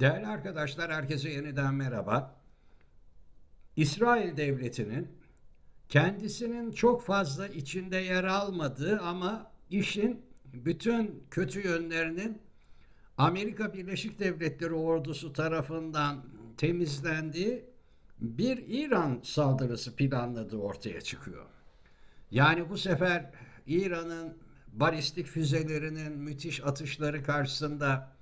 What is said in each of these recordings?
Değerli arkadaşlar, herkese yeniden merhaba. İsrail Devleti'nin kendisinin çok fazla içinde yer almadığı ama işin bütün kötü yönlerinin Amerika Birleşik Devletleri ordusu tarafından temizlendiği bir İran saldırısı planladığı ortaya çıkıyor. Yani bu sefer İran'ın balistik füzelerinin müthiş atışları karşısında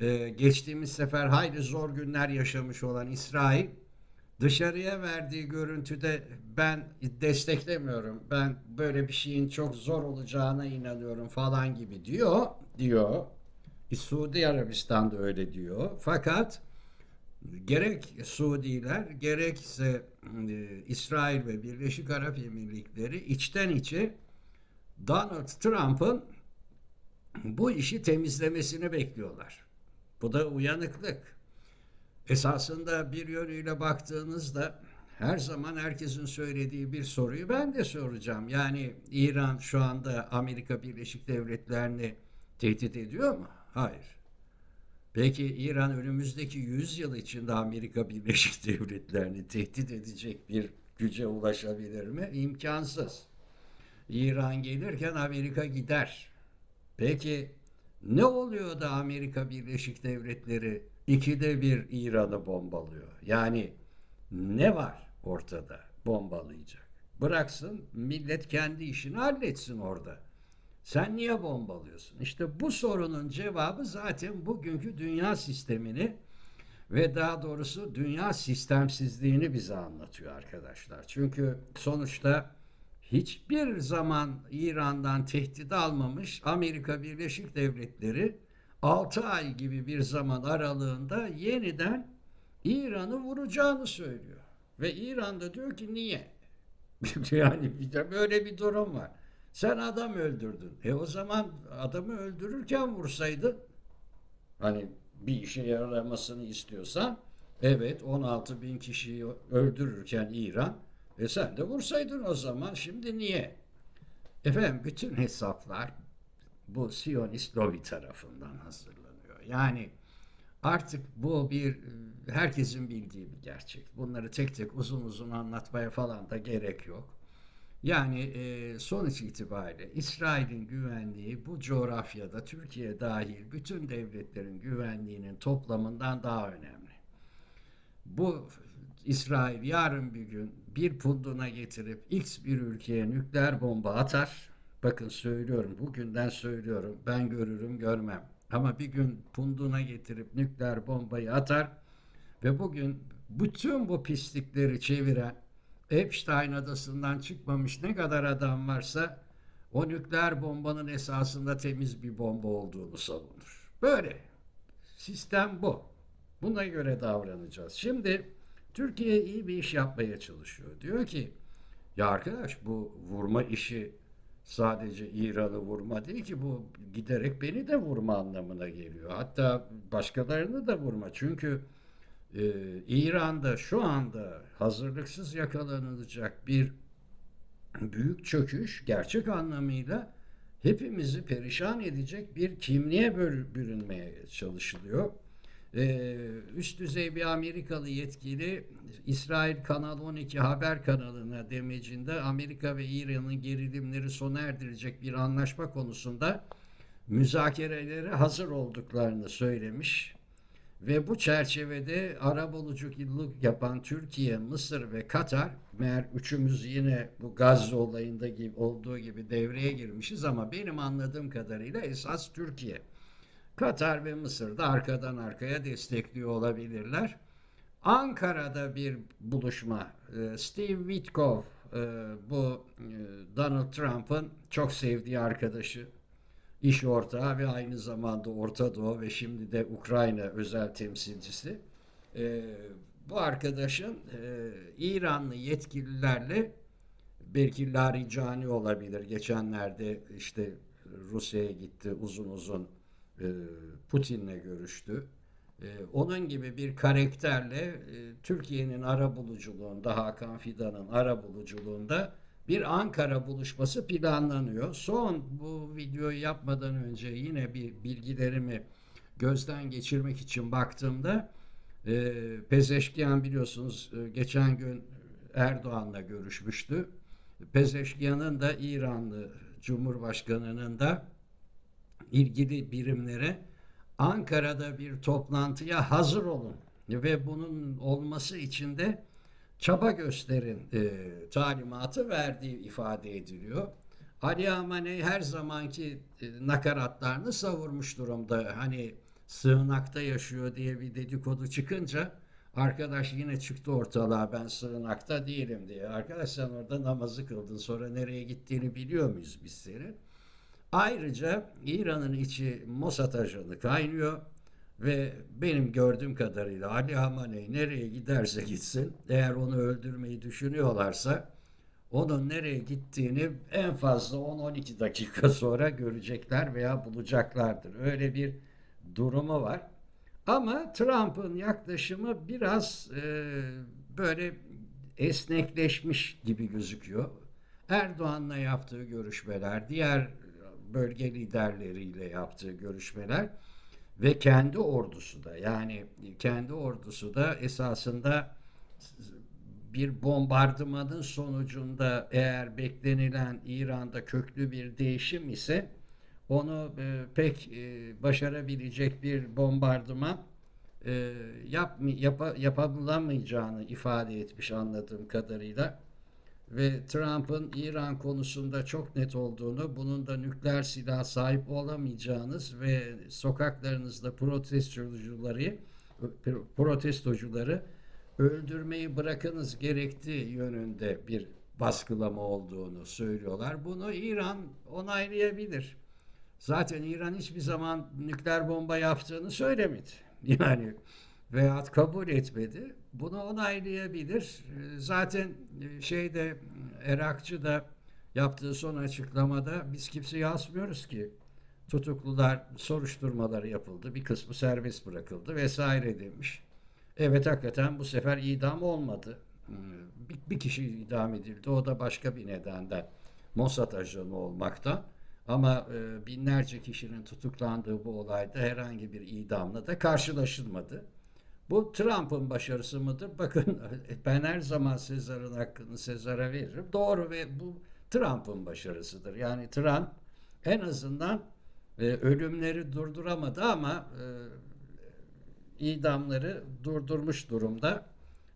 e, geçtiğimiz sefer hayli zor günler yaşamış olan İsrail dışarıya verdiği görüntüde ben desteklemiyorum. Ben böyle bir şeyin çok zor olacağına inanıyorum falan gibi diyor. Diyor. Suudi Arabistan da öyle diyor. Fakat gerek Suudiler gerekse e, İsrail ve Birleşik Arap Emirlikleri içten içe Donald Trump'ın bu işi temizlemesini bekliyorlar. Bu da uyanıklık. Esasında bir yönüyle baktığınızda her zaman herkesin söylediği bir soruyu ben de soracağım. Yani İran şu anda Amerika Birleşik Devletleri'ni tehdit ediyor mu? Hayır. Peki İran önümüzdeki 100 yıl içinde Amerika Birleşik Devletleri'ni tehdit edecek bir güce ulaşabilir mi? İmkansız. İran gelirken Amerika gider. Peki ne oluyor da Amerika Birleşik Devletleri ikide bir İran'ı bombalıyor? Yani ne var ortada bombalayacak? Bıraksın millet kendi işini halletsin orada. Sen niye bombalıyorsun? İşte bu sorunun cevabı zaten bugünkü dünya sistemini ve daha doğrusu dünya sistemsizliğini bize anlatıyor arkadaşlar. Çünkü sonuçta hiçbir zaman İran'dan tehdit almamış Amerika Birleşik Devletleri 6 ay gibi bir zaman aralığında yeniden İran'ı vuracağını söylüyor. Ve İran da diyor ki niye? yani bir de böyle bir durum var. Sen adam öldürdün. E o zaman adamı öldürürken vursaydın hani bir işe yaramasını istiyorsan evet 16 bin kişiyi öldürürken İran e sen de vursaydın o zaman şimdi niye? Efendim bütün hesaplar bu Siyonist lobi tarafından hazırlanıyor. Yani artık bu bir herkesin bildiği bir gerçek. Bunları tek tek uzun uzun anlatmaya falan da gerek yok. Yani e, sonuç itibariyle İsrail'in güvenliği bu coğrafyada Türkiye dahil bütün devletlerin güvenliğinin toplamından daha önemli. Bu İsrail yarın bir gün bir punduna getirip X bir ülkeye nükleer bomba atar. Bakın söylüyorum, bugünden söylüyorum. Ben görürüm, görmem. Ama bir gün punduna getirip nükleer bombayı atar ve bugün bütün bu pislikleri çeviren Epstein adasından çıkmamış ne kadar adam varsa o nükleer bombanın esasında temiz bir bomba olduğunu savunur. Böyle. Sistem bu. Buna göre davranacağız. Şimdi Türkiye iyi bir iş yapmaya çalışıyor. Diyor ki ya arkadaş bu vurma işi sadece İran'ı vurma değil ki bu giderek beni de vurma anlamına geliyor. Hatta başkalarını da vurma. Çünkü e, İran'da şu anda hazırlıksız yakalanılacak bir büyük çöküş gerçek anlamıyla hepimizi perişan edecek bir kimliğe bürünmeye çalışılıyor. Ee, üst düzey bir Amerikalı yetkili İsrail Kanal 12 haber kanalına demecinde Amerika ve İran'ın gerilimleri sona erdirecek bir anlaşma konusunda müzakerelere hazır olduklarını söylemiş. Ve bu çerçevede arabuluculuk yapan Türkiye, Mısır ve Katar meğer üçümüz yine bu Gazze olayında gibi, olduğu gibi devreye girmişiz ama benim anladığım kadarıyla esas Türkiye. Katar ve Mısır da arkadan arkaya destekliyor olabilirler. Ankara'da bir buluşma. Ee, Steve Witkoff e, bu e, Donald Trump'ın çok sevdiği arkadaşı, iş ortağı ve aynı zamanda Orta Doğu ve şimdi de Ukrayna özel temsilcisi. Bu arkadaşın e, İranlı yetkililerle belki Laricani olabilir. Geçenlerde işte Rusya'ya gitti uzun uzun e, Putin'le görüştü. E, onun gibi bir karakterle e, Türkiye'nin ara buluculuğunda, Hakan Fidan'ın ara buluculuğunda bir Ankara buluşması planlanıyor. Son bu videoyu yapmadan önce yine bir bilgilerimi gözden geçirmek için baktığımda e, Pezeşkiyan biliyorsunuz e, geçen gün Erdoğan'la görüşmüştü. Pezeşkiyan'ın da İranlı Cumhurbaşkanı'nın da ilgili birimlere Ankara'da bir toplantıya hazır olun ve bunun olması için de çaba gösterin e, talimatı verdiği ifade ediliyor. Ali Amaney her zamanki e, nakaratlarını savurmuş durumda. Hani sığınakta yaşıyor diye bir dedikodu çıkınca arkadaş yine çıktı ortalığa ben sığınakta değilim diye. Arkadaş sen orada namazı kıldın sonra nereye gittiğini biliyor muyuz biz senin? Ayrıca İran'ın içi Mossad ajanı kaynıyor ve benim gördüğüm kadarıyla Ali Hamaney nereye giderse gitsin eğer onu öldürmeyi düşünüyorlarsa onun nereye gittiğini en fazla 10-12 dakika sonra görecekler veya bulacaklardır. Öyle bir durumu var. Ama Trump'ın yaklaşımı biraz e, böyle esnekleşmiş gibi gözüküyor. Erdoğan'la yaptığı görüşmeler, diğer bölge liderleriyle yaptığı görüşmeler ve kendi ordusu da yani kendi ordusu da esasında bir bombardımanın sonucunda eğer beklenilen İran'da köklü bir değişim ise onu e, pek e, başarabilecek bir bombardıman e, yap, yapa, yapılamayacağını ifade etmiş anladığım kadarıyla ve Trump'ın İran konusunda çok net olduğunu, bunun da nükleer silah sahip olamayacağınız ve sokaklarınızda protestocuları protestocuları öldürmeyi bırakınız gerektiği yönünde bir baskılama olduğunu söylüyorlar. Bunu İran onaylayabilir. Zaten İran hiçbir zaman nükleer bomba yaptığını söylemedi. Yani veyahut kabul etmedi. Bunu onaylayabilir. Zaten şeyde Irakçı da yaptığı son açıklamada biz kimseyi asmıyoruz ki. Tutuklular soruşturmaları yapıldı. Bir kısmı serbest bırakıldı vesaire demiş. Evet hakikaten bu sefer idam olmadı. Bir, bir kişi idam edildi. O da başka bir nedenden. Mossad ajanı olmaktan. Ama e, binlerce kişinin tutuklandığı bu olayda herhangi bir idamla da karşılaşılmadı. Bu Trump'ın başarısı mıdır? Bakın ben her zaman Sezar'ın hakkını Sezar'a veririm. Doğru ve bu Trump'ın başarısıdır. Yani Trump en azından e, ölümleri durduramadı ama e, idamları durdurmuş durumda.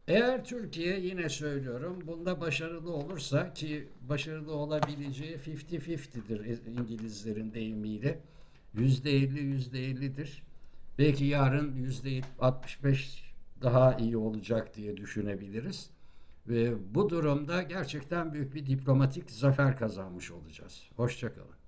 Eğer Türkiye yine söylüyorum bunda başarılı olursa ki başarılı olabileceği 50-50'dir İngilizlerin deyimiyle. %50 %50'dir. Belki yarın %65 daha iyi olacak diye düşünebiliriz. Ve bu durumda gerçekten büyük bir diplomatik zafer kazanmış olacağız. Hoşçakalın.